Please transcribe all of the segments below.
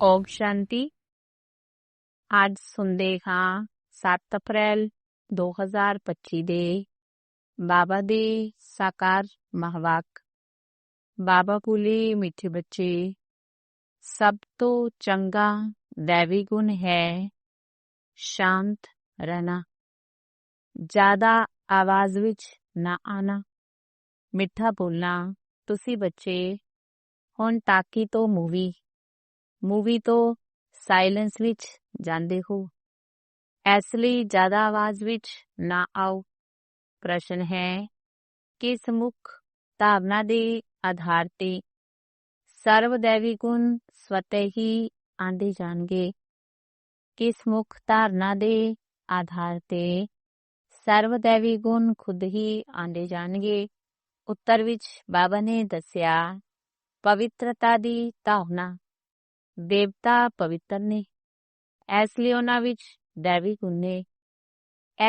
ਓਮ ਸ਼ਾਂਤੀ। ਅੱਜ ਸੁਣਦੇ ਹਾਂ 7 ਅਪ੍ਰੈਲ 2025 ਦੇ। ਬਾਬਾ ਦੇ ਸਾਕਾਰ ਮਹਵਾਕ। ਬਾਬਾ ਪੁਲੀ ਮਿੱਠੇ ਬੱਚੇ, ਸਭ ਤੋਂ ਚੰਗਾ ਦੇਵੀ ਗੁਣ ਹੈ ਸ਼ਾਂਤ ਰਹਿਣਾ। ਜ਼ਿਆਦਾ ਆਵਾਜ਼ ਵਿੱਚ ਨਾ ਆਣਾ ਮਿੱਠਾ ਬੋਲਣਾ, ਤੁਸੀਂ ਬੱਚੇ, ਹੁਣ ਟਾਕੀ ਤੋਂ ਮੂਵੀ ਮੂਵੀ ਤੋਂ ਸਾਇਲੈਂਸ ਵਿੱਚ ਜਾਂਦੇ ਹੋ ਇਸ ਲਈ ਜ਼ਿਆਦਾ ਆਵਾਜ਼ ਵਿੱਚ ਨਾ ਆਓ ਪ੍ਰਸ਼ਨ ਹੈ ਕਿਸ ਮੁੱਖ ਧਾਰਨਾ ਦੇ ਆਧਾਰ ਤੇ ਸਰਵ ਦੇਵੀ ਗੁਣ ਸਵਤः ਹੀ ਆਂਦੇ ਜਾਣਗੇ ਕਿਸ ਮੁੱਖ ਧਾਰਨਾ ਦੇ ਆਧਾਰ ਤੇ ਸਰਵ ਦੇਵੀ ਗੁਣ ਖੁਦ ਹੀ ਆਂਦੇ ਜਾਣਗੇ ਉੱਤਰ ਵਿੱਚ ਬਾਬਾ ਨੇ ਦੱਸਿਆ ਪਵਿੱਤਰਤਾ ਦੀ ਧਾਰਨਾ ਦੇਵਤਾ ਪਵਿੱਤਰ ਨੇ। ਇਸ ਲਈ ਉਹਨਾਂ ਵਿੱਚ ਦੇਵੀ ਗੁਣ ਨੇ।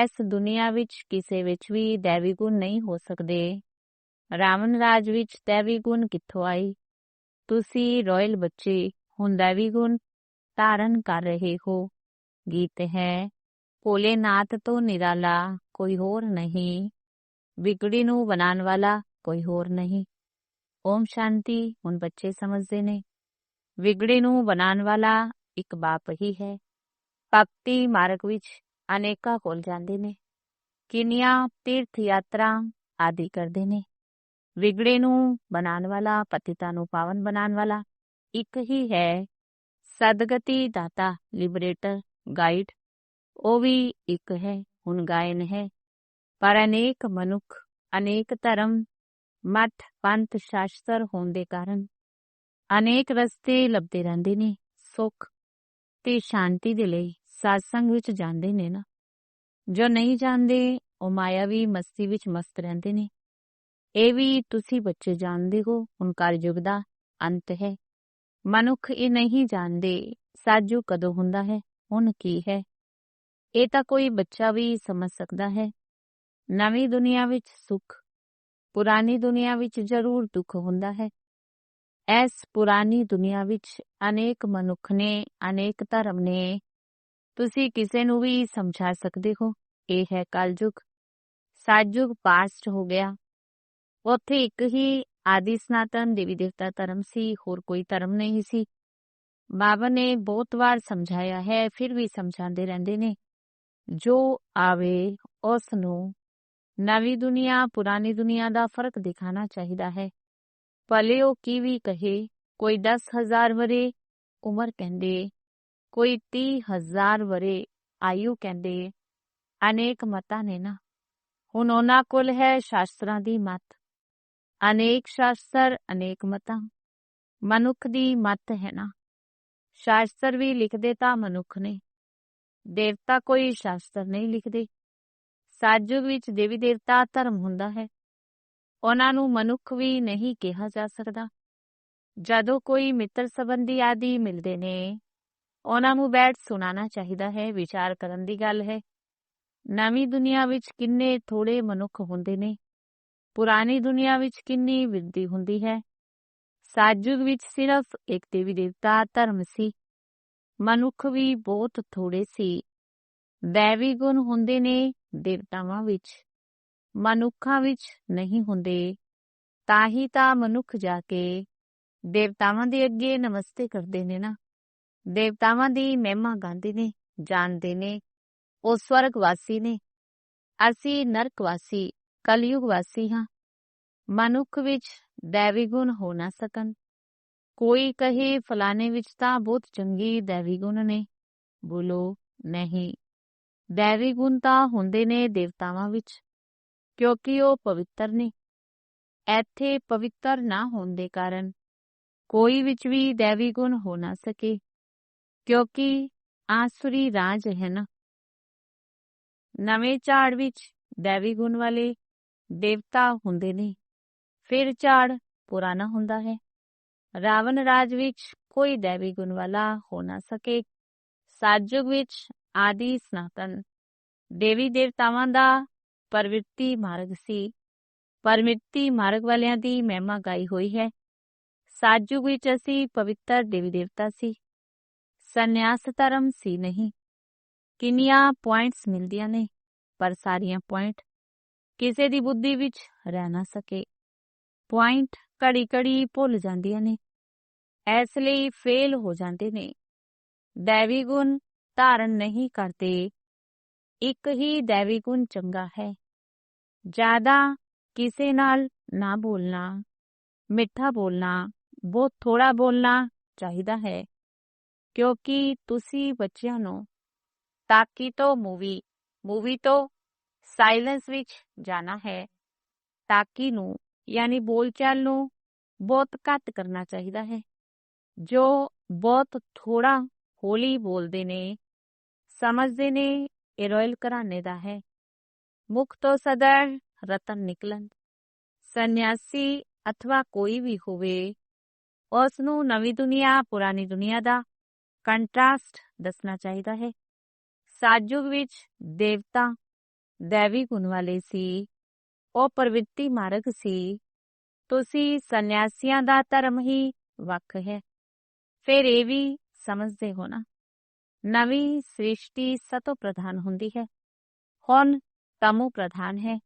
ਇਸ ਦੁਨੀਆ ਵਿੱਚ ਕਿਸੇ ਵਿੱਚ ਵੀ ਦੇਵੀ ਗੁਣ ਨਹੀਂ ਹੋ ਸਕਦੇ। ਰਾਵਣ ਰਾਜ ਵਿੱਚ ਦੇਵੀ ਗੁਣ ਕਿੱਥੋਂ ਆਈ ਤੁਸੀਂ ਰਾਇਲ ਬੱਚੇ, ਹੁਣ ਦੇਵੀ ਗੁਣ ਧਾਰਨ ਕਰ ਰਹੇ ਹੋ। ਗੀਤ ਹੈ ਭੋਲੇ ਨਾਥ ਤੋਂ ਨਿਰਾਲਾ ਕੋਈ ਹੋਰ ਨਹੀਂ। ਵਿਗੜੀ ਨੂੰ ਬਣਾਉਣ ਵਾਲਾ ਕੋਈ ਹੋਰ ਨਹੀਂ। ਓਮ ਸ਼ਾਂਤੀ, ਹੁਣ ਬੱਚੇ ਸਮਝਦੇ ਨੇ। ਵਿਗੜੇ ਨੂੰ ਬਣਾਉਣ ਵਾਲਾ ਇੱਕ ਬਾਪ ਹੀ ਹੈ। ਭਗਤੀ ਮਾਰਗ ਵਿੱਚ ਅਨੇਕਾਂ ਕੋਲ ਜਾਂਦੇ ਨੇ। ਕਿੰਨੀਆਂ ਤੀਰਥ ਯਾਤਰਾ ਆਦਿ ਕਰਦੇ ਨੇ। ਵਿਗੜੇ ਨੂੰ ਬਣਾਉਣ ਵਾਲਾ, ਪਤਿਤਾ ਨੂੰ ਪਾਵਨ ਬਣਾਉਣ ਵਾਲਾ ਇੱਕ ਹੀ ਹੈ। ਸਦਗਤੀ ਦਾਤਾ, ਲਿਬਰੇਟਰ, ਗਾਈਡ, ਉਹ ਵੀ ਇੱਕ ਹੈ, ਹੁਣ ਗਾਇਨ ਹੈ। ਪਰ ਅਨੇਕ ਮਨੁੱਖ, ਅਨੇਕ ਧਰਮ ਮਠ ਪੰਥ ਸ਼ਾਸਤਰ ਹੋਣ ਦੇ ਕਾਰਨ ਅਨੇਕ ਰਸਤੇ ਲੱਭਦੇ ਰਹਿੰਦੇ ਨੇ, ਸੁੱਖ ਤੇ ਸ਼ਾਂਤੀ ਦੇ ਲਈ satsang ਵਿੱਚ ਜਾਂਦੇ ਨੇ ਨਾ। ਜੋ ਨਹੀਂ ਜਾਂਦੇ ਉਹ ਮਾਇਆਵੀ ਮਸਤੀ ਵਿੱਚ ਮਸਤ ਰਹਿੰਦੇ ਨੇ। ਇਹ ਵੀ ਤੁਸੀਂ ਬੱਚੇ ਜਾਣਦੇ ਹੋ, ਹੁਣ ਕਲਯੁਗ ਦਾ ਅੰਤ ਹੈ। ਮਨੁੱਖ ਇਹ ਨਹੀਂ ਜਾਣਦੇ, ਸਾਜੂ ਕਦੋਂ ਹੁੰਦਾ ਹੈ, ਹੁਣ ਕੀ ਹੈ। ਇਹ ਤਾਂ ਕੋਈ ਬੱਚਾ ਵੀ ਸਮਝ ਸਕਦਾ ਹੈ। ਨਵੀਂ ਦੁਨੀਆ ਵਿੱਚ ਸੁੱਖ, ਪੁਰਾਣੀ ਦੁਨੀਆ ਵਿੱਚ ਜ਼ਰੂਰ ਦੁੱਖ ਹੁੰਦਾ ਹੈ। ਇਸ ਪੁਰਾਣੀ ਦੁਨੀਆ ਵਿੱਚ ਅਨੇਕ ਮਨੁੱਖ ਨੇ, ਅਨੇਕ ਧਰਮ ਨੇ। ਤੁਸੀਂ ਕਿਸੇ ਨੂੰ ਵੀ ਸਮਝਾ ਸਕਦੇ ਹੋ? ਇਹ ਹੈ ਕਲਯੁਗ। ਸਾਜੁਗ ਪਾਸਟ ਹੋ ਗਿਆ। ਉੱਥੇ ਇੱਕ ਹੀ ਆਦਿ ਸਨਾਤਨ ਦੇਵੀ ਦੇਵਤਾ ਧਰਮ ਸੀ, ਹੋਰ ਕੋਈ ਧਰਮ ਨਹੀਂ ਸੀ। ਬਾਬਾ ਨੇ ਬਹੁਤ ਵਾਰ ਸਮਝਾਇਆ ਹੈ, ਫਿਰ ਵੀ ਸਮਝਾਉਂਦੇ ਰਹਿੰਦੇ ਨੇ। ਜੋ ਆਵੇ, ਉਸ ਨੂੰ ਨਵੀਂ ਦੁਨੀਆ, ਪੁਰਾਣੀ ਦੁਨੀਆ ਦਾ ਫ਼ਰਕ ਦਿਖਾਣਾ ਚਾਹੀਦਾ ਹੈ। ਭਲੇ ਉਹ ਕੀ ਵੀ ਕਹੇ, ਕੋਈ 10000 ਵਰੇ, ਉਮਰ ਕਹਿੰਦੇ, ਕੋਈ 30000 ਵਰੇ, ਆਯੂ ਕਹਿੰਦੇ, ਅਨੇਕ ਮਤਾਂ ਨੇ ਨਾ। ਹੁਣ ਉਹਨਾਂ ਕੋਲ ਹੈ ਸ਼ਾਸਤਰਾਂ ਦੀ ਮਤ। ਅਨੇਕ ਸ਼ਾਸਤਰ, ਅਨੇਕ ਮਤਾਂ। ਮਨੁੱਖ ਦੀ ਮਤ ਹੈ ਨਾ। ਸ਼ਾਸਤਰ ਵੀ ਲਿਖਦੇ ਤਾਂ ਮਨੁੱਖ ਨੇ। ਦੇਵਤਾ ਕੋਈ ਸ਼ਾਸਤਰ ਨਹੀਂ ਲਿਖਦੇ। ਸਾਜੁਗ ਵਿੱਚ ਦੇਵੀ ਦੇਵਤਾ ਧਰਮ ਹੁੰਦਾ ਹੈ। ਉਹਨਾਂ ਨੂੰ ਮਨੁੱਖ ਵੀ ਨਹੀਂ ਕਿਹਾ ਜਾ ਸਕਦਾ। ਜਦੋਂ ਕੋਈ ਮਿੱਤਰ ਸੰਬੰਧੀ ਆਦਿ ਮਿਲਦੇ ਨੇ, ਉਹਨਾਂ ਨੂੰ ਬੈਠ ਸੁਣਾਉਣਾ ਚਾਹੀਦਾ ਹੈ, ਵਿਚਾਰ ਕਰਨ ਦੀ ਗੱਲ ਹੈ। ਨਵੀਂ ਦੁਨੀਆ ਵਿੱਚ ਕਿੰਨੇ ਥੋੜੇ ਮਨੁੱਖ ਹੁੰਦੇ ਨੇ। ਪੁਰਾਣੀ ਦੁਨੀਆ ਵਿੱਚ ਕਿੰਨੀ ਵਿਰਦੀ ਹੁੰਦੀ ਹੈ। ਸਾਜੁਗ ਵਿੱਚ ਸਿਰਫ ਇੱਕ ਦੇਵੀ ਦੇਵਤਾ ਧਰਮ ਸੀ। ਮਨੁੱਖ ਵੀ ਬਹੁਤ ਥੋੜੇ ਸੀ। ਦੇਵੀ ਗੁਣ ਹੁੰਦੇ ਨੇ ਦੇਵਤਾਵਾਂ ਵਿੱਚ। ਮਨੁੱਖਾਂ ਵਿੱਚ ਨਹੀਂ ਹੁੰਦੇ, ਤਾਂ ਹੀ ਤਾਂ ਮਨੁੱਖ ਜਾ ਕੇ ਦੇਵਤਾਵਾਂ ਦੇ ਅੱਗੇ ਨਮਸਤੇ ਕਰਦੇ ਨੇ ਨਾ। ਦੇਵਤਾਵਾਂ ਦੀ ਮਹਿਮਾ ਗਾਉਂਦੇ ਨੇ, ਜਾਣਦੇ ਨੇ, ਉਹ ਸਵਰਗ ਵਾਸੀ ਨੇ। ਅਸੀਂ ਨਰਕ ਵਾਸੀ, ਕਲਯੁਗ ਵਾਸੀ ਹਾਂ। ਮਨੁੱਖ ਵਿੱਚ ਦੇਵੀ ਗੁਣ ਹੋ ਨਾ ਸਕਣ। ਕੋਈ ਕਹੇ, ਫਲਾਣੇ ਵਿੱਚ ਤਾਂ ਬਹੁਤ ਚੰਗੀ ਦੇਵੀ ਗੁਣ ਨੇ। ਬੋਲੋ, ਨਹੀਂ। ਦੇਵੀ ਗੁਣ ਤਾਂ ਹੁੰਦੇ ਨੇ ਦੇਵਤਾਵਾਂ ਵਿੱਚ। ਕਿਉਂਕਿ ਉਹ ਪਵਿੱਤਰ ਨੇ। ਇੱਥੇ ਪਵਿੱਤਰ ਨਾ ਹੋਣ ਦੇ ਕਾਰਨ ਕੋਈ ਵਿੱਚ ਵੀ ਦੇਵੀ ਗੁਣ ਹੋ ਨਾ ਸਕੇ, ਕਿਉਂਕਿ ਆਸੁਰੀ ਰਾਜ ਹਨ। ਨਵੇਂ ਝਾੜ ਵਿੱਚ ਦੇਵੀ ਗੁਣ ਵਾਲੇ ਦੇਵਤਾ ਹੁੰਦੇ ਨੇ, ਫਿਰ ਝਾੜ ਪੁਰਾਣਾ ਹੁੰਦਾ ਹੈ। ਰਾਵਣ ਰਾਜ ਵਿੱਚ ਕੋਈ ਦੇਵੀ ਗੁਣ ਵਾਲਾ ਹੋ ਨਾ ਸਕੇ। ਸਾਜੁਗ ਵਿੱਚ ਆਦਿ ਸਨਾਤਨ ਦੇਵੀ ਦੇਵਤਾਵਾਂ ਦਾ ਪਰਵਿਰਤੀ ਮਾਰਗ ਸੀ ਪਰਮਿੱਤੀ ਮਾਰਗ ਵਾਲਿਆਂ ਦੀ ਮਹਿਮਾ ਗਾਈ ਹੋਈ ਹੈ ਸਾਜੁਗ ਵਿੱਚ ਅਸੀਂ ਪਵਿੱਤਰ ਦੇਵੀ ਦੇਵਤਾ ਸੀ ਸੰਨਿਆਸ ਧਰਮ ਸੀ ਨਹੀਂ ਕਿੰਨੀਆਂ ਪੁਆਇੰਟਸ ਮਿਲਦੀਆਂ ਨੇ ਪਰ ਸਾਰੀਆਂ ਪੁਆਇੰਟ ਕਿਸੇ ਦੀ ਬੁੱਧੀ ਵਿੱਚ ਰਹਿ ਨਾ ਸਕੇ ਪੁਆਇੰਟ ਘੜੀ ਘੜੀ ਭੁੱਲ ਜਾਂਦੀਆਂ ਨੇ ਇਸ ਲਈ ਫੇਲ ਹੋ ਜਾਂਦੇ ਨੇ ਦੇਵੀ ਗੁਣ ਧਾਰਨ ਨਹੀਂ ਕਰਦੇ ਇੱਕ ਹੀ ਦੇਵੀ ਗੁਣ ਚੰਗਾ ਹੈ ਜ਼ਿਆਦਾ ਕਿਸੇ ਨਾਲ ਨਾ ਬੋਲਣਾ, ਮਿੱਠਾ ਬੋਲਣਾ, ਬਹੁਤ ਥੋੜਾ ਬੋਲਣਾ ਚਾਹੀਦਾ ਹੈ। ਕਿਉਂਕਿ ਤੁਸੀਂ ਬੱਚਿਆਂ ਨੂੰ ਤਾਕੀ ਤੋਂ ਮੂਵੀ ਮੂਵੀ ਤੋਂ ਸਾਇਲੈਂਸ ਵਿੱਚ ਜਾਣਾ ਹੈ। ਤਾਕੀ ਨੂੰ, ਯਾਨੀ ਬੋਲਚਾਲ ਨੂੰ ਬਹੁਤ ਘੱਟ ਕਰਨਾ ਚਾਹੀਦਾ ਹੈ। ਜੋ ਬਹੁਤ ਥੋੜਾ ਹੌਲੀ ਬੋਲਦੇ ਨੇ, ਸਮਝਦੇ ਨੇ, ਇਹ ਰਾਇਲ ਘਰਾਣੇ ਦਾ ਹੈ। ਮੁਖ ਤੋਂ ਸਦਰ ਰਤਨ ਨਿਕਲਣ ਸੰਨਿਆਸੀ ਅਥਵਾ ਕੋਈ ਵੀ ਹੋਵੇ ਉਸ ਨੂੰ ਨਵੀਂ ਦੁਨੀਆ ਪੁਰਾਣੀ ਦੁਨੀਆ ਦਾ ਕੰਟਰਾਸਟ ਦੱਸਣਾ ਚਾਹੀਦਾ ਹੈ ਸਾਜੁਗ ਵਿੱਚ ਦੇਵਤਾ ਦੇਵੀ ਗੁਣ ਵਾਲੇ ਸੀ ਉਹ ਪ੍ਰਵਿਰਤੀ ਮਾਰਗ ਸੀ ਤੁਸੀਂ ਸੰਨਿਆਸੀਆਂ ਦਾ ਧਰਮ ਹੀ ਵੱਖ ਹੈ ਫਿਰ ਇਹ ਵੀ ਸਮਝਦੇ ਹੋ ਨਾ ਨਵੀਂ ਸ੍ਰਿਸ਼ਟੀ ਸਤੋ ਪ੍ਰਧਾਨ ਹੁੰਦੀ ਹੈ ਹੁਣ ਤਮੋ ਪ੍ਰਧਾਨ ਹੈ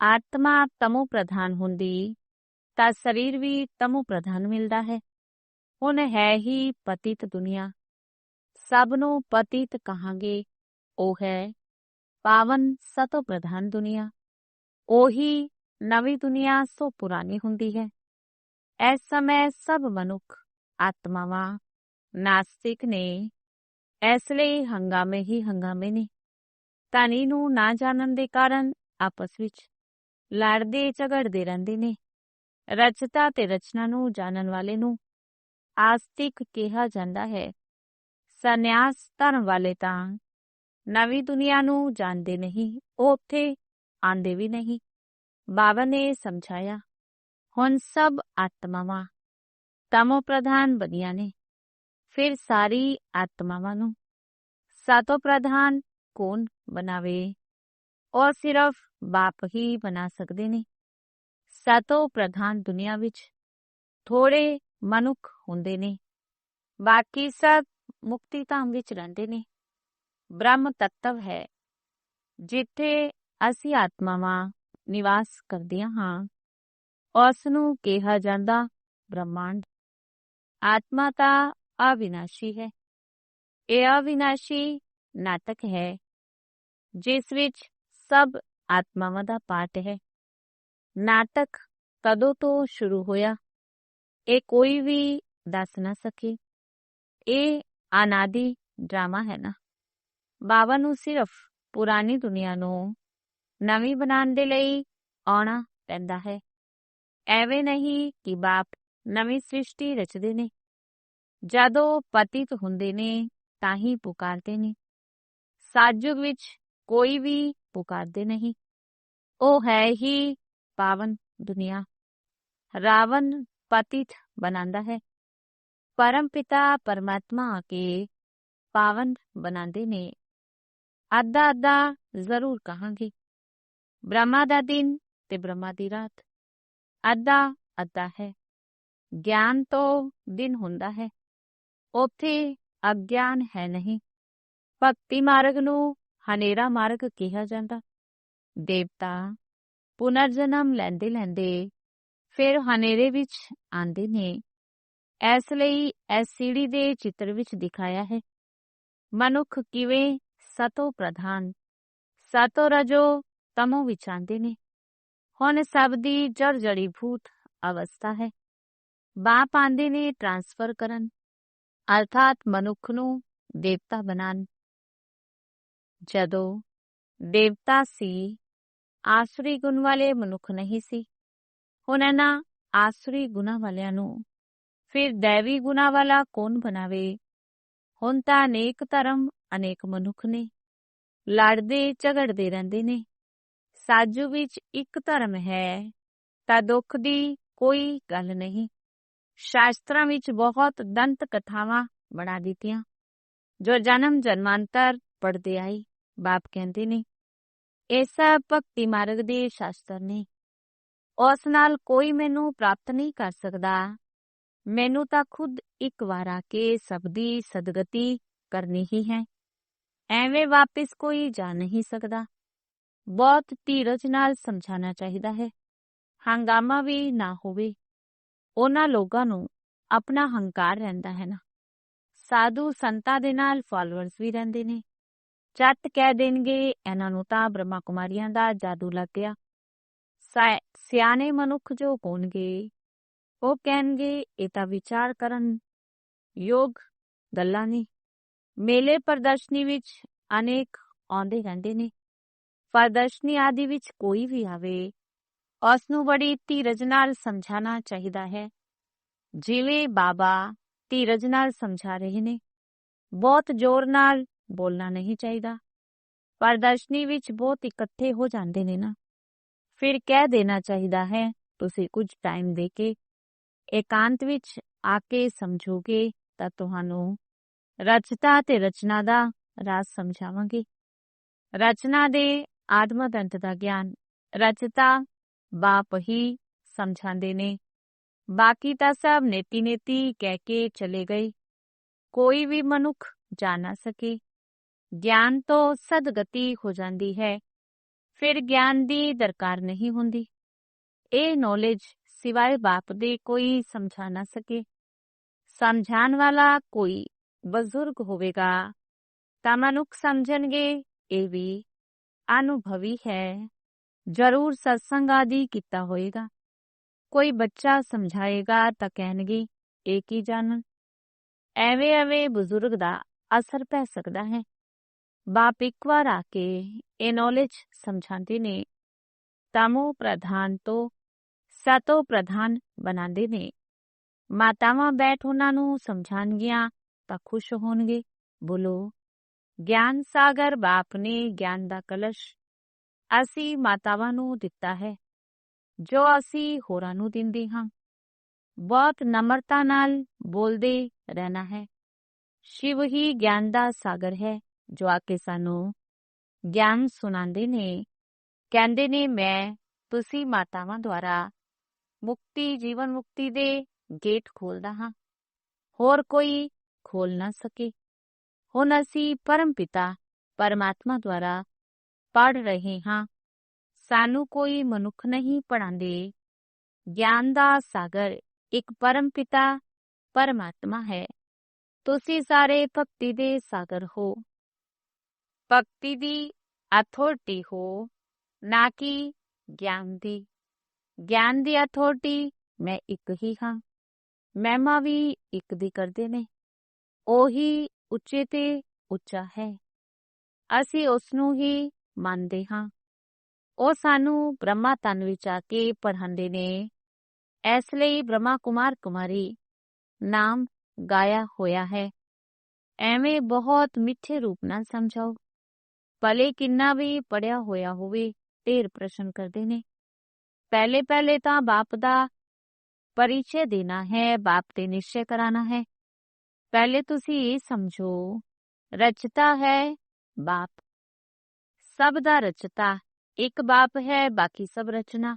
ਆਤਮਾ ਤਮੋ ਪ੍ਰਧਾਨ ਹੁੰਦੀ ਤਾਂ ਸਰੀਰ ਵੀ ਤਮੋ ਪ੍ਰਧਾਨ ਮਿਲਦਾ ਹੈ ਹੁਣ ਹੈ ਹੀ ਪਤਿਤ ਦੁਨੀਆ ਸਭ ਨੂੰ ਪਤਿਤ ਕਹਾਂਗੇ ਉਹ ਹੈ ਪਾਵਨ ਸਤੋ ਪ੍ਰਧਾਨ ਦੁਨੀਆ ਉਹੀ ਨਵੀਂ ਦੁਨੀਆ ਸੋ ਪੁਰਾਣੀ ਹੁੰਦੀ ਹੈ ਇਸ ਸਮੇਂ ਸਭ ਮਨੁੱਖ ਆਤਮਾਵਾਂ ਨਾਸਤਿਕ ਨੇ ਇਸ ਲਈ ਹੰਗਾਮੇ ਹੀ ਹੰਗਾਮੇ ਨੇ ਧਨੀ ਨੂੰ ਨਾ ਜਾਣਨ ਦੇ ਕਾਰਨ ਆਪਸ ਵਿੱਚ ਲੜਦੇ ਝਗੜਦੇ ਰਹਿੰਦੇ ਨੇ। ਰਚਤਾ ਤੇ ਰਚਨਾ ਨੂੰ ਜਾਣਨ ਵਾਲੇ ਨੂੰ ਆਸਤਿਕ ਕਿਹਾ ਜਾਂਦਾ ਹੈ। ਸੰਨਿਆਸ ਧਰਮ ਵਾਲੇ ਤਾਂ ਨਵੀਂ ਦੁਨੀਆ ਨੂੰ ਜਾਣਦੇ ਨਹੀਂ ਉਹ ਉੱਥੇ ਆਂਦੇ ਵੀ ਨਹੀਂ। ਬਾਬਾ ਨੇ ਸਮਝਾਇਆ, ਹੁਣ ਸਭ ਆਤਮਾਵਾਂ ਤਮੋ ਪ੍ਰਧਾਨ ਬਣੀਆਂ ਨੇ। ਫਿਰ ਸਾਰੀ ਆਤਮਾਵਾਂ ਨੂੰ ਸਤੋ ਪ੍ਰਧਾਨ ਕੌਣ ਬਣਾਵੇ? ਉਹ ਸਿਰਫ ਬਾਪ ਹੀ ਬਣਾ ਸਕਦੇ ਨੇ। ਸਤੋ ਪ੍ਰਧਾਨ ਦੁਨੀਆ ਵਿੱਚ ਥੋੜੇ ਮਨੁੱਖ ਹੁੰਦੇ ਨੇ। ਬਾਕੀ ਸਭ ਮੁਕਤੀ ਧਾਮ ਵਿੱਚ ਰਹਿੰਦੇ ਨੇ। ਬ੍ਰਹਮ ਤੱਤਵ ਹੈ, ਜਿੱਥੇ ਅਸੀਂ ਆਤਮਾਵਾਂ ਨਿਵਾਸ ਕਰਦੀਆਂ ਹਾਂ। ਉਸ ਨੂੰ ਕਿਹਾ ਜਾਂਦਾ ਬ੍ਰਹਮਾਂਡ। ਆਤਮਾ ਤਾਂ ਅਵਿਨਾਸ਼ੀ ਹੈ। ਇਹ ਅਵਿਨਾਸ਼ੀ ਨਾਟਕ ਹੈ, ਜਿਸ ਵਿੱਚ ਸਭ ਆਤਮਾਵਾਂ ਦਾ ਪਾਠ ਹੈ। ਨਾਟਕ ਕਦੋਂ ਤੋਂ ਸ਼ੁਰੂ ਹੋਇਆ? ਇਹ ਕੋਈ ਵੀ ਦੱਸ ਨਾ ਸਕੇ। ਇਹ ਅਨਾਦੀ ਡਰਾਮਾ ਹੈ ਨਾ। ਬਾਬਾ ਨੂੰ ਸਿਰਫ ਪੁਰਾਣੀ ਦੁਨੀਆ ਨੂੰ ਨਵੀਂ ਬਣਾਉਣ ਦੇ ਲਈ ਆਉਣਾ ਪੈਂਦਾ ਹੈ। ਐਵੇਂ ਨਹੀਂ ਕਿ ਬਾਪ ਨਵੀਂ ਸ੍ਰਿਸ਼ਟੀ ਰਚਦੇ ਨੇ। ਜਦੋਂ ਪਤਿਤ ਹੁੰਦੇ ਨੇ, ਤਾਂ ਹੀ ਪੁਕਾਰਦੇ ਨੇ। ਸਾਜੁਗ ਵਿੱਚ ਕੋਈ ਵੀ ਪੁਕਾਰਦੇ ਨਹੀਂ ਉਹ ਹੈ ਹੀ ਪਾਵਨ ਦੁਨੀਆ ਰਾਵਨ ਪਤਿਤ ਬਣਾਉਂਦਾ ਹੈ ਪਰਮ ਪਿਤਾ ਪਰਮਾਤਮਾ ਆ ਕੇ ਪਾਵਨ ਬਣਾਉਂਦੇ ਨੇ ਅੱਧਾ ਅੱਧਾ ਜ਼ਰੂਰ ਕਹਾਂਗੇ ਬ੍ਰਹਮਾ ਦਾ ਦਿਨ ਤੇ ਬ੍ਰਹਮਾ ਦੀ ਰਾਤ ਅੱਧਾ ਅੱਧਾ ਹੈ ਗਿਆਨ ਤੋਂ ਦਿਨ ਹੁੰਦਾ ਹੈ ਉਥੇ ਅਗਿਆਨ ਹੈ ਨਹੀਂ ਭਗਤੀ ਮਾਰਗ ਨੂੰ ਹਨੇਰਾ ਮਾਰਗ ਕਿਹਾ ਜਾਂਦਾ ਦੇਵਤਾ ਪੁਨਰ ਜਨਮ ਲੈਂਦੇ ਲੈਂਦੇ ਫਿਰ ਹਨੇਰੇ ਵਿੱਚ ਆਂਦੇ ਨੇ ਇਸ ਲਈ ਇਸ ਸੀੜੀ ਦੇ ਚਿੱਤਰ ਵਿੱਚ ਦਿਖਾਇਆ ਹੈ ਮਨੁੱਖ ਕਿਵੇਂ ਸਤੋ ਪ੍ਰਧਾਨ ਸਤੋ ਰਜੋ ਤਮੋ ਵਿੱਚ ਆਂਦੇ ਨੇ ਹੁਣ ਸਭ ਦੀ ਜੜ ਜੜੀ ਭੂਤ ਅਵਸਥਾ ਹੈ ਬਾਪ ਆਂਦੇ ਨੇ ਟ੍ਰਾਂਸਫਰ ਕਰਨ ਅਰਥਾਤ ਮਨੁੱਖ ਨੂੰ ਦੇਵਤਾ ਬਣਾਉਣ ਜਦੋਂ ਦੇਵਤਾ ਸੀ, ਆਸਰੀ ਗੁਣ ਵਾਲੇ ਮਨੁੱਖ ਨਹੀਂ ਸੀ। ਹੁਣ ਇਹਨਾਂ ਆਸਰੀ ਗੁਣਾ ਵਾਲਿਆਂ ਨੂੰ ਫਿਰ ਦੇਵੀ ਗੁਣਾ ਵਾਲਾ ਕੌਣ ਬਣਾਵੇ? ਹੁਣ ਤਾਂ ਅਨੇਕ ਧਰਮ, ਅਨੇਕ ਮਨੁੱਖ ਨੇ। ਲੜਦੇ, ਝਗੜਦੇ ਰਹਿੰਦੇ ਨੇ। ਸਾਜੂ ਵਿੱਚ ਇੱਕ ਧਰਮ ਹੈ, ਤਾਂ ਦੁੱਖ ਦੀ ਕੋਈ ਗੱਲ ਨਹੀਂ। ਸ਼ਾਸਤਰਾਂ ਵਿੱਚ ਬਹੁਤ ਦੰਤ ਕਥਾਵਾਂ ਬਣਾ ਦਿੱਤੀਆਂ, ਜੋ ਜਨਮ ਜਨਮਾਂਤਰ ਪੜਦੇ ਆਈ ਬਾਪ ਕਹਿੰਦੇ ਨੇ, ਇਹ ਭਗਤੀ ਮਾਰਗ ਦੇ ਸ਼ਾਸਤਰ ਨੇ। ਉਸ ਨਾਲ ਕੋਈ ਮੈਨੂੰ ਪ੍ਰਾਪਤ ਨਹੀਂ ਕਰ ਸਕਦਾ। ਮੈਨੂੰ ਤਾਂ ਖੁਦ ਇੱਕ ਵਾਰ ਆ ਕੇ ਸਭ ਦੀ ਸਦਗਤੀ ਕਰਨੀ ਹੀ ਹੈ। ਐਵੇਂ ਵਾਪਿਸ ਕੋਈ ਜਾ ਨਹੀਂ ਸਕਦਾ। ਬਹੁਤ ਧੀਰਜ ਨਾਲ ਸਮਝਾਉਣਾ ਚਾਹੀਦਾ ਹੈ। ਹੰਗਾਮਾ ਵੀ ਨਾ ਹੋਵੇ। ਉਹਨਾਂ ਲੋਕਾਂ ਨੂੰ ਆਪਣਾ ਹੰਕਾਰ ਰਹਿੰਦਾ ਹੈ ਨਾ। ਸਾਧੂ ਸੰਤਾਂ ਦੇ ਨਾਲ ਫਾਲੋਅਰਸ ਵੀ ਰਹਿੰਦੇ ਨੇ। ਚੱਟ ਕਹਿ ਦੇਣਗੇ ਇਹਨਾਂ ਨੂੰ ਤਾਂ ਬ੍ਰਹਮਾ ਕੁਮਾਰੀਆਂ ਦਾ ਜਾਦੂ ਲੱਗ ਗਿਆ ਸਿਆਣੇ ਮਨੁੱਖ ਜੋ ਹੋਣਗੇ ਉਹ ਕਹਿਣਗੇ ਇਹ ਤਾਂ ਵਿਚਾਰ ਕਰਨ ਯੋਗ ਗੱਲਾਂ ਨੇ ਮੇਲੇ ਪ੍ਰਦਰਸ਼ਨੀ ਵਿੱਚ ਅਨੇਕ ਆਉਂਦੇ ਰਹਿੰਦੇ ਨੇ ਪ੍ਰਦਰਸ਼ਨੀ ਆਦਿ ਵਿੱਚ ਕੋਈ ਵੀ ਆਵੇ ਉਸ ਨੂੰ ਬੜੀ ਧੀਰਜ ਨਾਲ ਸਮਝਾਣਾ ਚਾਹੀਦਾ ਹੈ ਜਿਵੇਂ ਬਾਬਾ ਧੀਰਜ ਨਾਲ ਸਮਝਾ ਰਹੇ ਨੇ ਬਹੁਤ ਜ਼ੋਰ ਨਾਲ ਬੋਲਣਾ ਨਹੀਂ ਚਾਹੀਦਾ ਪ੍ਰਦਰਸ਼ਨੀ ਵਿੱਚ ਬਹੁਤ ਇਕੱਠੇ ਹੋ ਜਾਂਦੇ ਨੇ ਨਾ ਫਿਰ ਕਹਿ ਦੇਣਾ ਚਾਹੀਦਾ ਹੈ ਤੁਸੀਂ ਕੁਝ ਟਾਈਮ ਦੇ ਕੇ ਇਕਾਂਤ ਵਿੱਚ ਆ ਕੇ ਸਮਝੋਗੇ ਤਾਂ ਤੁਹਾਨੂੰ ਰਚਤਾ ਤੇ ਰਚਨਾ ਦਾ ਰਾਜ ਸਮਝਾਵਾਂਗੇ ਰਚਨਾ ਦੇ ਆਤਮਦੰਤ ਦਾ ਗਿਆਨ ਰਚਤਾ ਬਾਪ ਹੀ ਸਮਝਾਉਂਦੇ ਨੇ ਬਾਕੀ ਤਾਂ ਸਭ ਨੇਤੀ ਨੇਤੀ ਕਹਿ ਕੇ ਚਲੇ ਗਏ ਕੋਈ ਵੀ ਮਨੁੱਖ ਜਾਣ ਸਕੇ ਗਿਆਨ ਤੋਂ ਸਦਗਤੀ ਹੋ ਜਾਂਦੀ ਹੈ ਫਿਰ ਗਿਆਨ ਦੀ ਦਰਕਾਰ ਨਹੀਂ ਹੁੰਦੀ ਇਹ ਨੌਲੇਜ ਸਿਵਾਏ ਬਾਪ ਦੇ ਕੋਈ ਸਮਝਾ ਨਾ ਸਕੇ ਸਮਝਾਣ ਵਾਲਾ ਕੋਈ ਬਜ਼ੁਰਗ ਹੋਵੇਗਾ ਤਾਂ ਮਨੁੱਖ ਸਮਝਣਗੇ ਇਹ ਵੀ ਅਨੁਭਵੀ ਹੈ ਜ਼ਰੂਰ ਸਤਸੰਗ ਆਦਿ ਕੀਤਾ ਹੋਏਗਾ ਕੋਈ ਬੱਚਾ ਸਮਝਾਏਗਾ ਤਾਂ ਕਹਿਣਗੇ ਇਹ ਕੀ ਜਾਣਨ ਐਵੇਂ ਐਵੇਂ ਬਜ਼ੁਰਗ ਦਾ ਅਸਰ ਪੈ ਸਕਦਾ ਹੈ ਬਾਪ ਇੱਕ ਵਾਰ ਆ ਕੇ ਇਹ ਨੌਲੇਜ ਸਮਝਾਉਂਦੇ ਨੇ ਤਮੋ ਪ੍ਰਧਾਨ ਤੋਂ ਸਤੋ ਪ੍ਰਧਾਨ ਬਣਾਉਂਦੇ ਨੇ ਮਾਤਾਵਾਂ ਬੈਠ ਉਹਨਾਂ ਨੂੰ ਸਮਝਾਣਗੀਆਂ ਤਾਂ ਖੁਸ਼ ਹੋਣਗੇ ਬੋਲੋ ਗਿਆਨ ਸਾਗਰ ਬਾਪ ਨੇ ਗਿਆਨ ਦਾ ਕਲਸ਼ ਅਸੀਂ ਮਾਤਾਵਾਂ ਨੂੰ ਦਿੱਤਾ ਹੈ ਜੋ ਅਸੀਂ ਹੋਰਾਂ ਨੂੰ ਦਿੰਦੇ ਹਾਂ ਬਹੁਤ ਨਮਰਤਾ ਨਾਲ ਬੋਲਦੇ ਰਹਿਣਾ ਹੈ ਸ਼ਿਵ ਹੀ ਗਿਆਨ ਦਾ ਸਾਗਰ ਹੈ ਜੋ ਆ ਕੇ ਸਾਨੂੰ ਗਿਆਨ ਸੁਣਾਉਂਦੇ ਨੇ ਕਹਿੰਦੇ ਨੇ ਮੈਂ ਤੁਸੀਂ ਮਾਤਾਵਾਂ ਦੁਆਰਾ ਮੁਕਤੀ ਜੀਵਨ ਮੁਕਤੀ ਦੇ ਗੇਟ ਖੋਲਦਾ ਹਾਂ ਹੋਰ ਕੋਈ ਖੋਲ ਨਾ ਸਕੇ ਹੁਣ ਅਸੀਂ ਪਰਮ ਪਿਤਾ ਪਰਮਾਤਮਾ ਦੁਆਰਾ ਪੜ ਰਹੇ ਹਾਂ ਸਾਨੂੰ ਕੋਈ ਮਨੁੱਖ ਨਹੀਂ ਪੜਾਉਂਦੇ ਗਿਆਨ ਦਾ ਸਾਗਰ ਇੱਕ ਪਰਮ ਪਿਤਾ ਪਰਮਾਤਮਾ ਹੈ ਤੁਸੀਂ ਸਾਰੇ ਭਗਤੀ ਦੇ ਸਾਗਰ ਹੋ ਭਗਤੀ ਦੀ ਅਥਾਰਟੀ ਹੋ ਨਾ ਕਿ ਗਿਆਨ ਦੀ ਗਿਆਨ ਦੀ ਅਥਾਰਟੀ ਮੈਂ ਇੱਕ ਹੀ ਹਾਂ ਮਹਿਮਾ ਵੀ ਇੱਕ ਦੀ ਕਰਦੇ ਨੇ ਉਹੀ ਉੱਚੇ ਤੇ ਉੱਚਾ ਹੈ ਅਸੀਂ ਉਸ ਨੂੰ ਹੀ ਮੰਨਦੇ ਹਾਂ ਉਹ ਸਾਨੂੰ ਬ੍ਰਹਮਾ ਤਨ ਵਿੱਚ ਆ ਕੇ ਪੜ੍ਹਾਉਂਦੇ ਨੇ ਇਸ ਲਈ ਬ੍ਰਹਮਾ ਕੁਮਾਰ ਕੁਮਾਰੀ ਨਾਮ ਗਾਇਆ ਹੋਇਆ ਹੈ ਐਵੇਂ ਬਹੁਤ ਮਿੱਠੇ ਰੂਪ ਨਾਲ ਸਮਝਾਓ ਭਲੇ ਕਿੰਨਾ ਵੀ ਪੜਿਆ ਹੋਇਆ ਹੋਵੇ ਢੇਰ ਪ੍ਰਸ਼ਨ ਕਰਦੇ ਨੇ ਪਹਿਲੇ ਪਹਿਲੇ ਤਾਂ ਬਾਪ ਦਾ ਪਰਿਚੈ ਦੇਣਾ ਹੈ ਬਾਪ ਤੇ ਨਿਸ਼ਚੈ ਕਰਾਣਾ ਹੈ ਪਹਿਲੇ ਤੁਸੀਂ ਇਹ ਸਮਝੋ ਰਚਤਾ ਹੈ ਬਾਪ ਸਭ ਦਾ ਰਚਤਾ ਇੱਕ ਬਾਪ ਹੈ ਬਾਕੀ ਸਭ ਰਚਨਾ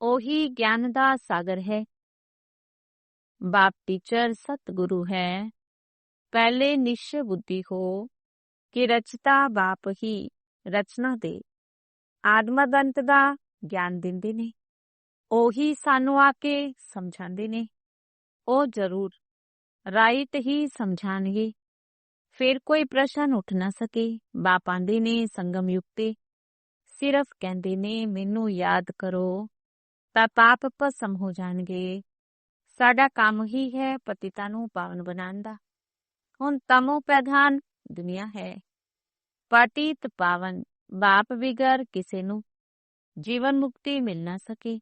ਉਹੀ ਗਿਆਨ ਦਾ ਸਾਗਰ ਹੈ ਬਾਪ ਟੀਚਰ ਸਤਗੁਰੂ ਹੈ ਪਹਿਲੇ ਨਿਸ਼ਚੈ ਬੁੱਧੀ ਹੋ ਕਿ ਰਚਤਾ ਬਾਪ ਹੀ ਰਚਨਾ ਦੇ ਆਦਮਦੰਤ ਦਾ ਗਿਆਨ ਦਿੰਦੇ ਨੇ ਉਹੀ ਸਾਨੂੰ ਆ ਕੇ ਸਮਝਾਉਂਦੇ ਨੇ ਉਹ ਜ਼ਰੂਰ ਰਾਈਟ ਹੀ ਸਮਝਾਣਗੇ ਫਿਰ ਕੋਈ ਪ੍ਰਸ਼ਨ ਉੱਠ ਨਾ ਸਕੇ ਬਾਪਾਂਦੇ ਨੇ ਸੰਗਮ ਯੁਕਤੇ ਸਿਰਫ ਕਹਿੰਦੇ ਨੇ ਮੈਨੂੰ ਯਾਦ ਕਰੋ ਤਾਂ ਪਾਪ ਭਸਮ ਹੋ ਜਾਣਗੇ ਸਾਡਾ ਕੰਮ ਹੀ ਹੈ ਪਤਿਤਾ ਨੂੰ ਪਾਵਨ ਬਣਾਉਣ ਦਾ ਹੁਣ ਤਮੋ ਪ੍ਰਧਾਨ ਦੁਨੀਆ ਹੈ ਪਤਿਤ ਪਾਵਨ ਬਾਪ ਬਿਗਰ ਕਿਸੇ ਨੂੰ ਜੀਵਨ ਮੁਕਤੀ ਮਿਲ ਨਾ ਸਕੇ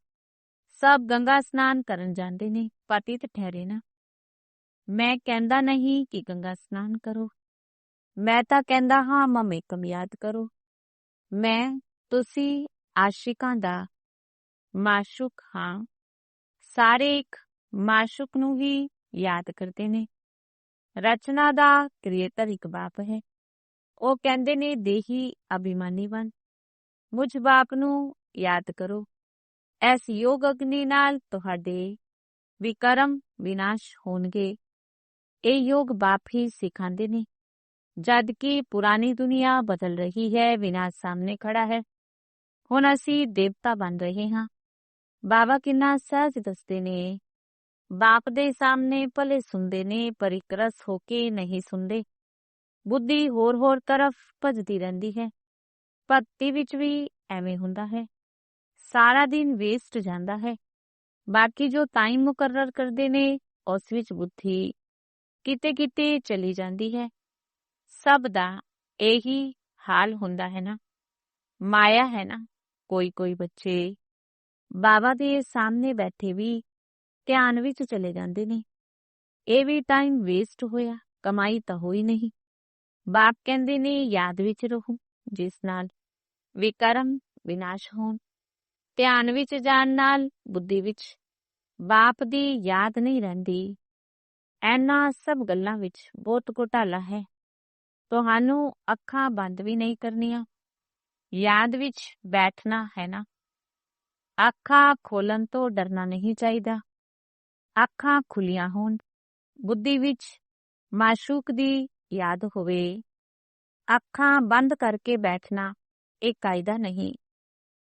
ਸਭ ਗੰਗਾ ਇਸ਼ਨਾਨ ਕਰਨ ਜਾਂਦੇ ਨੇ ਪਤਿਤ ਠਹਿਰੇ ਨਾ ਮੈਂ ਕਹਿੰਦਾ ਨਹੀਂ ਕਿ ਗੰਗਾ ਇਸ਼ਨਾਨ ਕਰੋ ਮੈਂ ਤਾਂ ਕਹਿੰਦਾ ਹਾਂ ਮਮੇਕਮ ਯਾਦ ਕਰੋ ਮੈਂ ਤੁਸੀਂ ਆਸ਼ਿਕਾਂ ਦਾ ਮਾਸ਼ੂਕ ਹਾਂ ਸਾਰੇ ਇੱਕ ਮਾਸ਼ੂਕ ਨੂੰ ਹੀ ਯਾਦ ਕਰਦੇ ਨੇ ਰਚਨਾ ਦਾ ਕ੍ਰੀਏਟਰ ਇੱਕ ਬਾਪ ਹੈ ਉਹ ਕਹਿੰਦੇ ਨੇ ਦੇਹੀ ਅਭਿਮਾਨੀ ਬਣ ਮੁਝ ਬਾਪ ਨੂੰ ਯਾਦ ਕਰੋ ਐਸ ਯੋਗ ਅਗਨੀ ਨਾਲ ਤੁਹਾਡੇ ਵਿਕਰਮ ਵਿਨਾਸ਼ ਹੋਣਗੇ ਇਹ ਯੋਗ ਬਾਪ ਹੀ ਸਿਖਾਉਂਦੇ ਨੇ ਜਦ ਕਿ ਪੁਰਾਣੀ ਦੁਨੀਆ ਬਦਲ ਰਹੀ ਹੈ ਵਿਨਾਸ਼ ਸਾਹਮਣੇ ਖੜਾ ਹੈ ਹੁਣ ਅਸੀਂ ਦੇਵਤਾ ਬਣ ਰਹੇ ਹਾਂ ਬਾਬਾ ਕਿੰਨਾ ਸਹਿਜ ਦੱਸਦੇ ਨੇ ਬਾਪ ਦੇ ਸਾਹਮਣੇ ਭਲੇ ਸੁਣਦੇ ਨੇ ਪਰ ਇਕਰਸ ਹੋ ਕੇ ਨਹੀਂ ਸੁਣਦੇ ਬੁੱਧੀ ਹੋਰ ਹੋਰ ਤਰਫ ਭਜਦੀ ਰਹਿੰਦੀ ਹੈ। ਭਗਤੀ ਵਿੱਚ ਵੀ ਐਵੇਂ ਹੁੰਦਾ ਹੈ। ਸਾਰਾ ਦਿਨ ਵੇਸਟ ਜਾਂਦਾ ਹੈ। ਬਾਕੀ ਜੋ ਟਾਈਮ ਮੁਕਰਰ ਕਰਦੇ ਨੇ, ਉਸ ਵਿੱਚ ਬੁੱਧੀ ਕਿਤੇ ਕਿਤੇ ਚਲੀ ਜਾਂਦੀ ਹੈ। ਸਭ ਦਾ ਇਹੀ ਹਾਲ ਹੁੰਦਾ ਹੈ ਨਾ। ਮਾਇਆ ਹੈ ਨਾ ਕੋਈ ਕੋਈ ਬੱਚੇ। ਬਾਬਾ ਦੇ ਸਾਹਮਣੇ ਬੈਠੇ ਵੀ ਧਿਆਨ ਵਿੱਚ ਚਲੇ ਜਾਂਦੇ ਨੇ। ਇਹ ਵੀ ਟਾਈਮ ਵੇਸਟ ਹੋਇਆ, ਕਮਾਈ ਤਾਂ ਹੋਈ ਨਹੀਂ। ਬਾਪ ਕਹਿੰਦੇ ਨੇ, ਯਾਦ ਵਿੱਚ ਰਹੋ, ਜਿਸ ਨਾਲ ਵਿਕਰਮ ਵਿਨਾਸ਼ ਹੋਣ। ਧਿਆਨ ਵਿੱਚ ਜਾਣ ਨਾਲ ਬੁੱਧੀ ਵਿੱਚ ਬਾਪ ਦੀ ਯਾਦ ਨਹੀਂ ਰਹਿੰਦੀ। ਐਨਾ ਸਭ ਗੱਲਾਂ ਵਿੱਚ ਬਹੁਤ ਘੁਟਾਲਾ ਹੈ। ਤੁਹਾਨੂੰ ਅੱਖਾਂ ਬੰਦ ਵੀ ਨਹੀਂ ਕਰਨੀਆਂ। ਯਾਦ ਵਿੱਚ ਬੈਠਣਾ ਹੈ ਨਾ। ਅੱਖਾਂ ਖੋਲਣ ਤੋਂ ਡਰਨਾ ਨਹੀਂ ਚਾਹੀਦਾ। ਅੱਖਾਂ ਖੁੱਲੀਆਂ ਹੋਣ। ਬੁੱਧੀ ਵਿੱਚ ਮਾਸ਼ੂਕ ਦੀ ਯਾਦ ਹੋਵੇ। ਅੱਖਾਂ ਬੰਦ ਕਰਕੇ ਬੈਠਣਾ ਇਹ ਕਾਇਦਾ ਨਹੀਂ।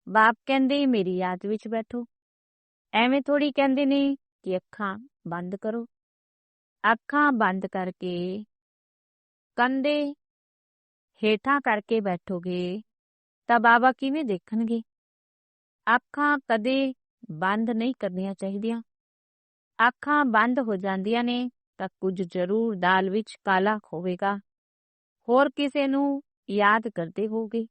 ਬਾਪ ਕਹਿੰਦੇ, ਮੇਰੀ ਯਾਦ ਵਿੱਚ ਬੈਠੋ। ਐਵੇਂ ਥੋੜੀ ਕਹਿੰਦੇ ਨੇ ਕਿ ਅੱਖਾਂ ਬੰਦ ਕਰੋ। ਅੱਖਾਂ ਬੰਦ ਕਰਕੇ ਕੰਦੇ ਹੇਠਾਂ ਕਰਕੇ ਬੈਠੋਗੇ ਤਾਂ ਬਾਬਾ ਕਿਵੇਂ ਦੇਖਣਗੇ? ਅੱਖਾਂ ਕਦੇ ਬੰਦ ਨਹੀਂ ਕਰਨੀਆਂ ਚਾਹੀਦੀਆਂ। ਅੱਖਾਂ ਬੰਦ ਹੋ ਜਾਂਦੀਆਂ ਨੇ, ਤਾਂ ਕੁਝ ਜ਼ਰੂਰ ਦਾਲ ਵਿੱਚ ਕਾਲਾ ਹੋਵੇਗਾ। ਹੋਰ ਕਿਸੇ ਨੂੰ ਯਾਦ ਕਰਦੇ ਹੋਗੇ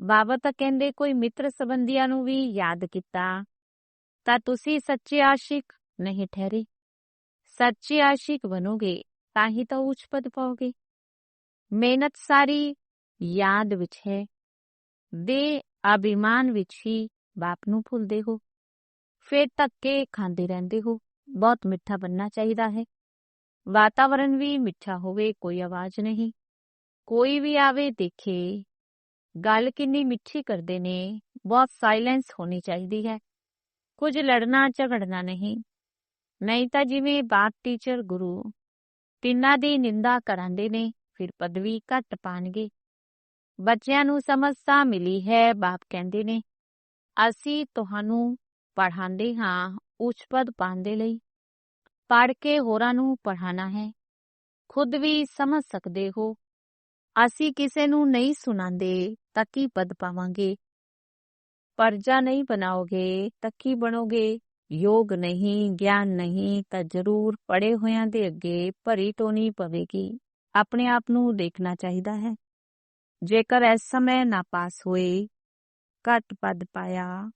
ਬਾਬਾ ਤਾਂ ਕਹਿੰਦੇ ਕੋਈ ਮਿੱਤਰ ਸੰਬੰਧੀਆਂ ਨੂੰ ਵੀ ਯਾਦ ਕੀਤਾ। ਤਾਂ ਤੁਸੀਂ ਸੱਚੇ ਆਸ਼ਿਕ ਨਹੀਂ ਠਹਿਰੇ। ਸੱਚੇ ਆਸ਼ਿਕ ਬਣੋਗੇ, ਤਾਂ ਹੀ ਤਾਂ ਉੱਚ ਪਦ ਪਾਓਗੇ। ਮਿਹਨਤ ਸਾਰੀ ਯਾਦ ਵਿੱਚ ਹੈ। ਦੇ ਅਭਿਮਾਨ ਵਿੱਚ ਹੀ ਬਾਪ ਨੂੰ ਭੁੱਲਦੇ ਹੋ। ਫਿਰ ਧੱਕੇ ਖਾਂਦੇ ਰਹਿੰਦੇ ਹੋ। ਬਹੁਤ ਮਿੱਠਾ ਬੰਨਣਾ ਚਾਹੀਦਾ ਹੈ। ਵਾਤਾਵਰਣ ਵੀ ਮਿੱਠਾ ਹੋਵੇ, ਕੋਈ ਆਵਾਜ਼ ਨਹੀਂ। ਕੋਈ ਵੀ ਆਵੇ, ਦੇਖੇ। ਗੱਲ ਕਿੰਨੀ ਮਿੱਠੀ ਕਰਦੇ ਨੇ, ਬਹੁਤ ਸਾਇਲੈਂਸ ਹੋਣੀ ਚਾਹੀਦੀ ਹੈ। ਕੁਝ ਲੜਨਾ, ਝਗੜਨਾ ਨਹੀਂ। ਨਹੀਂ ਤਾਂ ਜਿਵੇਂ ਬਾਤ ਟੀਚਰ ਗੁਰੂ ਤਿੰਨਾਂ ਦੀ ਨਿੰਦਾ ਕਰਾਂਦੇ ਨੇ, ਫਿਰ ਪਦਵੀ ਘੱਟ ਪਾਣਗੇ। ਬੱਚਿਆਂ ਨੂੰ ਸਮਝਤਾ ਮਿਲੀ ਹੈ, ਬਾਪ ਕਹਿੰਦੇ ਨੇ, ਅਸੀਂ ਤੁਹਾਨੂੰ ਪੜ੍ਹਾਉਂਦੇ ਹਾਂ, ਉੱਚ ਪਦ ਪਾਉਣ ਦੇ ਲਈ। ਪੜ੍ਹ ਕੇ ਹੋਰਾਂ ਨੂੰ ਪੜ੍ਹਾਣਾ ਹੈ। ਖੁਦ ਵੀ ਸਮਝ ਸਕਦੇ ਹੋ। ਅਸੀਂ ਕਿਸੇ ਨੂੰ ਨਹੀਂ ਸੁਣਾਉਂਦੇ, ਤਾਂ ਕੀ ਪਦ ਪਾਵਾਂਗੇ? ਪਰਜਾ ਨਹੀਂ ਬਣਾਓਗੇ, ਤਾਂ ਕੀ ਬਣੋਗੇ? ਯੋਗ ਨਹੀਂ, ਗਿਆਨ ਨਹੀਂ, ਤਾਂ ਜ਼ਰੂਰ ਪੜੇ ਹੋਇਆਂ ਦੇ ਅੱਗੇ ਭਰੀ ਟੋਨੀ ਪਵੇਗੀ। ਆਪਣੇ ਆਪ ਨੂੰ ਦੇਖਣਾ ਚਾਹੀਦਾ ਹੈ। ਜੇਕਰ ਇਸ ਸਮੇਂ ਨਾ ਪਾਸ ਹੋਏ, ਘੱਟ ਪਦ ਪਾਇਆ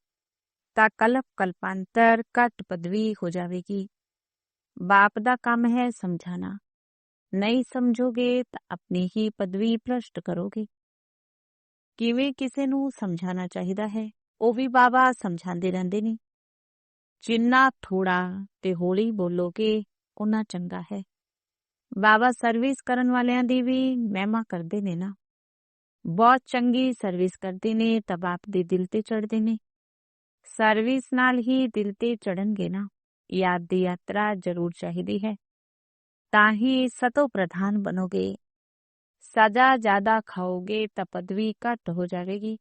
ਤਾਂ ਕਲਪ ਕਲਪਾਂਤਰ ਘੱਟ ਪਦਵੀ ਹੋ ਜਾਵੇਗੀ ਬਾਪ ਦਾ ਕੰਮ ਹੈ ਸਮਝਾਣਾ ਨਹੀਂ ਸਮਝੋਗੇ ਤਾਂ ਆਪਣੀ ਹੀ ਪਦਵੀ ਭ੍ਰਸ਼ਟ ਕਰੋਗੇ ਕਿਵੇਂ ਕਿਸੇ ਨੂੰ ਸਮਝਾਣਾ ਚਾਹੀਦਾ ਹੈ ਉਹ ਵੀ ਬਾਬਾ ਸਮਝਾਉਂਦੇ ਰਹਿੰਦੇ ਨੇ ਜਿੰਨਾ ਥੋੜਾ ਤੇ ਹੌਲੀ ਬੋਲੋਗੇ ਉਨਾ ਚੰਗਾ ਹੈ ਬਾਬਾ ਸਰਵਿਸ ਕਰਨ ਵਾਲਿਆਂ ਦੀ ਵੀ ਮਹਿਮਾ ਕਰਦੇ ਨੇ ਨਾ ਬਹੁਤ ਚੰਗੀ ਸਰਵਿਸ ਕਰਦੇ ਨੇ ਤਾਂ ਬਾਪ ਦੇ ਦਿਲ ਤੇ ਚੜਦੇ ਨੇ ਸਰਵਿਸ ਨਾਲ ਹੀ ਦਿਲ ਤੇ ਚੜਨਗੇ ਨਾ ਯਾਦ ਦੀ ਯਾਤਰਾ ਜ਼ਰੂਰ ਚਾਹੀਦੀ ਹੈ ਤਾਂ ਹੀ ਸਤੋ ਪ੍ਰਧਾਨ ਬਣੋਗੇ ਸਜ਼ਾ ਜ਼ਿਆਦਾ ਖਾਓਗੇ ਤਾਂ ਪਦਵੀ ਘੱਟ ਹੋ ਜਾਵੇਗੀ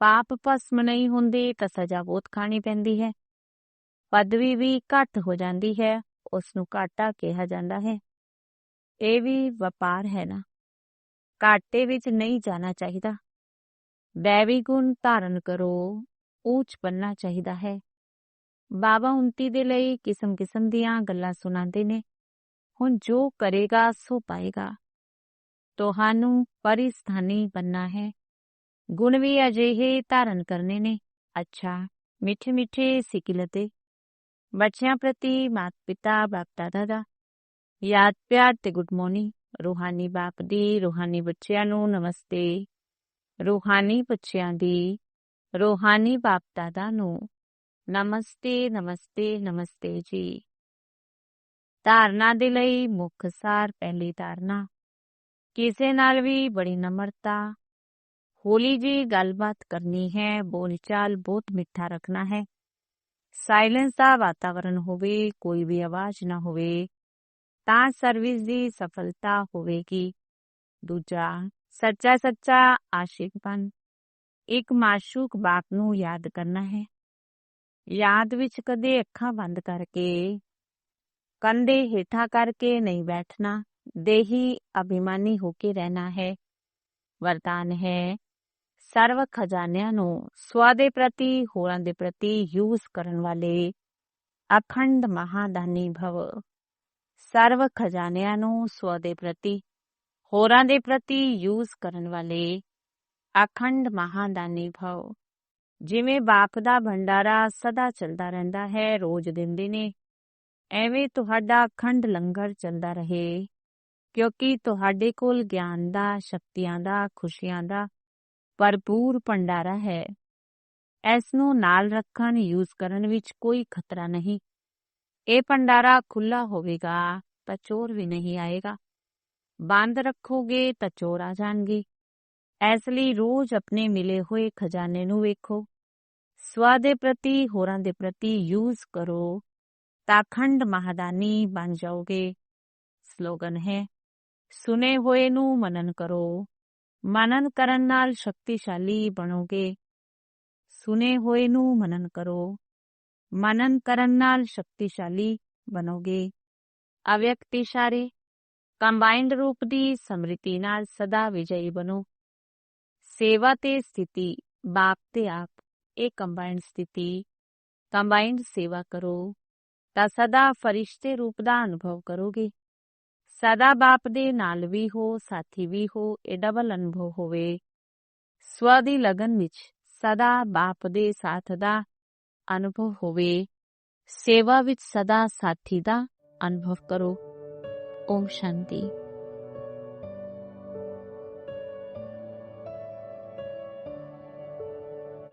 ਪਾਪ ਭਸਮ ਨਹੀਂ ਹੁੰਦੇ ਤਾਂ ਸਜ਼ਾ ਬਹੁਤ ਖਾਣੀ ਪੈਂਦੀ ਹੈ ਪਦਵੀ ਵੀ ਘੱਟ ਹੋ ਜਾਂਦੀ ਹੈ ਉਸ ਨੂੰ ਘਾਟਾ ਕਿਹਾ ਜਾਂਦਾ ਹੈ ਇਹ ਵੀ ਵਪਾਰ ਹੈ ਨਾ ਘਾਟੇ ਵਿੱਚ ਨਹੀਂ ਜਾਣਾ ਚਾਹੀਦਾ ਦੇਵੀ ਗੁਣ ਧਾਰਨ ਕਰੋ ਉੱਚ ਬੰਨਣਾ ਚਾਹੀਦਾ ਹੈ ਬਾਬਾ ਉਨਤੀ ਦੇ ਲਈ ਕਿਸਮ-ਕਿਸਮ ਦੀਆਂ ਗੱਲਾਂ ਸੁਣਾਉਂਦੇ ਨੇ ਹੁਣ ਜੋ ਕਰੇਗਾ ਸੋ ਪਾਏਗਾ ਤੁਹਾਨੂੰ ਪਰਿਸਥਾਨੀ ਬੰਨਾ ਹੈ ਗੁਣ ਵੀ ਅਜਿਹੇ ਧਾਰਨ ਕਰਨੇ ਨੇ ਅੱਛਾ ਮਿੱਠੇ ਮਿੱਠੇ ਸਿਕਿਲਤੇ ਬੱਚਿਆਂ ਪ੍ਰਤੀ ਮਾਤ ਪਿਤਾ ਬਾਪ ਦਾਦਾ ਦਾ ਯਾਦ ਪਿਆਰ ਤੇ ਗੁੱਡ ਮਾਰਨਿੰਗ ਰੂਹਾਨੀ ਬਾਪ ਦੀ ਰੂਹਾਨੀ ਬੱਚਿਆਂ ਨੂੰ ਨਮਸਤੇ ਰੂਹਾਨੀ ਬੱਚਿਆਂ ਦੀ ਰੂਹਾਨੀ ਬਾਪ ਦਾਦਾ ਨੂੰ ਨਮਸਤੇ ਨਮਸਤੇ ਨਮਸਤੇ ਜੀ ਧਾਰਨਾ ਦੇ ਲਈ ਮੁੱਖ ਸਾਰ ਪਹਿਲੀ ਧਾਰਨਾ ਕਿਸੇ ਨਾਲ ਵੀ ਬੜੀ ਨਮਰਤਾ ਹੋਲੀ ਜੀ ਗੱਲਬਾਤ ਕਰਨੀ ਹੈ ਬੋਲਚਾਲ ਬਹੁਤ ਮਿੱਠਾ ਰੱਖਣਾ ਹੈ ਸਾਇਲੈਂਸ ਦਾ ਵਾਤਾਵਰਣ ਹੋਵੇ ਕੋਈ ਵੀ ਆਵਾਜ਼ ਨਾ ਹੋਵੇ ਤਾਂ ਸਰਵਿਸ ਦੀ ਸਫਲਤਾ ਹੋਵੇਗੀ ਦੂਜਾ ਸੱਚਾ ਸੱਚਾ ਆਸ਼ਿਕ ਬਣ ਇੱਕ ਮਾਸ਼ੂਕ ਬਾਪ ਨੂੰ ਯਾਦ ਕਰਨਾ ਹੈ ਯਾਦ ਵਿੱਚ ਕਦੇ ਅੱਖਾਂ ਬੰਦ ਕਰਕੇ ਕੰਧੇ ਹੇਠਾਂ ਕਰਕੇ ਨਹੀਂ ਬੈਠਣਾ ਦੇਹੀ ਅਭਿਮਾਨੀ ਹੋ ਕੇ ਰਹਿਣਾ ਹੈ ਵਰਦਾਨ ਹੈ ਸਰਵ ਖਜ਼ਾਨਿਆਂ ਨੂੰ ਸਵਾ ਦੇ ਪ੍ਰਤੀ ਹੋਰਾਂ ਦੇ ਪ੍ਰਤੀ ਯੂਜ਼ ਕਰਨ ਵਾਲੇ ਅਖੰਡ ਮਹਾਦਾਨੀ ਭਵ ਸਰਵ ਖਜ਼ਾਨਿਆਂ ਨੂੰ ਸਵਾ ਦੇ ਪ੍ਰਤੀ ਹੋਰਾਂ ਦੇ ਪ੍ਰਤੀ ਯੂਜ਼ ਕਰਨ ਵਾਲੇ ਅਖੰਡ ਮਹਾਦਾਨੀ ਭਵ ਜਿਵੇਂ ਬਾਪ ਦਾ ਭੰਡਾਰਾ ਸਦਾ ਚੱਲਦਾ ਰਹਿੰਦਾ ਹੈ ਰੋਜ਼ ਦਿੰਦੇ ਨੇ ਐਵੇਂ ਤੁਹਾਡਾ ਅਖੰਡ ਲੰਗਰ ਚੱਲਦਾ ਰਹੇ ਕਿਉਂਕਿ ਤੁਹਾਡੇ ਕੋਲ ਗਿਆਨ ਦਾ ਸ਼ਕਤੀਆਂ ਦਾ ਖੁਸ਼ੀਆਂ ਦਾ ਭਰਪੂਰ ਭੰਡਾਰਾ ਹੈ ਇਸ ਨੂੰ ਨਾਲ ਰੱਖਣ ਯੂਜ਼ ਕਰਨ ਵਿੱਚ ਕੋਈ ਖਤਰਾ ਨਹੀਂ ਇਹ ਭੰਡਾਰਾ ਖੁੱਲਾ ਹੋਵੇਗਾ ਤਾਂ ਚੋਰ ਵੀ ਨਹੀਂ ਆਏਗਾ ਬੰਦ ਰੱਖੋਗੇ ਤਾਂ ਚੋਰ ਆ ਜਾਣਗੇ ਇਸ ਲਈ ਰੋਜ਼ ਆਪਣੇ ਮਿਲੇ ਹੋਏ ਖਜ਼ਾਨੇ ਨੂੰ ਵੇਖੋ। ਸਵਾ ਦੇ ਪ੍ਰਤੀ, ਹੋਰਾਂ ਦੇ ਪ੍ਰਤੀ ਯੂਜ਼ ਕਰੋ ਤਾਂ ਖੰਡ ਮਹਾਦਾਨੀ ਬਣ ਜਾਓਗੇ। ਸਲੋਗਨ ਹੈ, ਸੁਨੇ ਹੋਏ ਨੂੰ ਮਨਨ ਕਰੋ, ਮਨਨ ਕਰਨ ਨਾਲ ਸ਼ਕਤੀਸ਼ਾਲੀ ਬਣੋਗੇ। ਸੁਨੇ ਹੋਏ ਨੂੰ ਮਨਨ ਕਰੋ, ਮਨਨ ਕਰਨ ਨਾਲ ਸ਼ਕਤੀਸ਼ਾਲੀ ਬਣੋਗੇ। ਅਵਿਅਕਤ ਇਸ਼ਾਰੇ, ਕੰਬਾਈਨਡ ਰੂਪ ਦੀ ਸਮ੍ਰਿਤੀ ਨਾਲ ਸਦਾ ਵਿਜਈ ਬਣੋ। ਸੇਵਾ ਤੇ ਸਥਿਤੀ, ਬਾਪ ਤੇ ਆਪ, ਇਹ ਕੰਬਾਈਨਡ ਸਥਿਤੀ। ਕੰਬਾਈਨਡ ਸੇਵਾ ਕਰੋ, ਤਾਂ ਸਦਾ ਫਰਿਸ਼ਤੇ ਰੂਪ ਦਾ ਅਨੁਭਵ ਕਰੋਗੇ। ਸਦਾ ਬਾਪ ਦੇ ਨਾਲ ਵੀ ਹੋ, ਸਾਥੀ ਵੀ ਹੋ, ਇਹ ਡਬਲ ਅਨੁਭਵ ਹੋਵੇ। ਸਵ ਦੀ ਲਗਨ ਵਿੱਚ ਸਦਾ ਬਾਪ ਦੇ ਸਾਥ ਦਾ ਅਨੁਭਵ ਹੋਵੇ। ਸੇਵਾ ਵਿੱਚ ਸਦਾ ਸਾਥੀ ਦਾ ਅਨੁਭਵ ਕਰੋ। ਓਮ ਸ਼ਾਂਤੀ।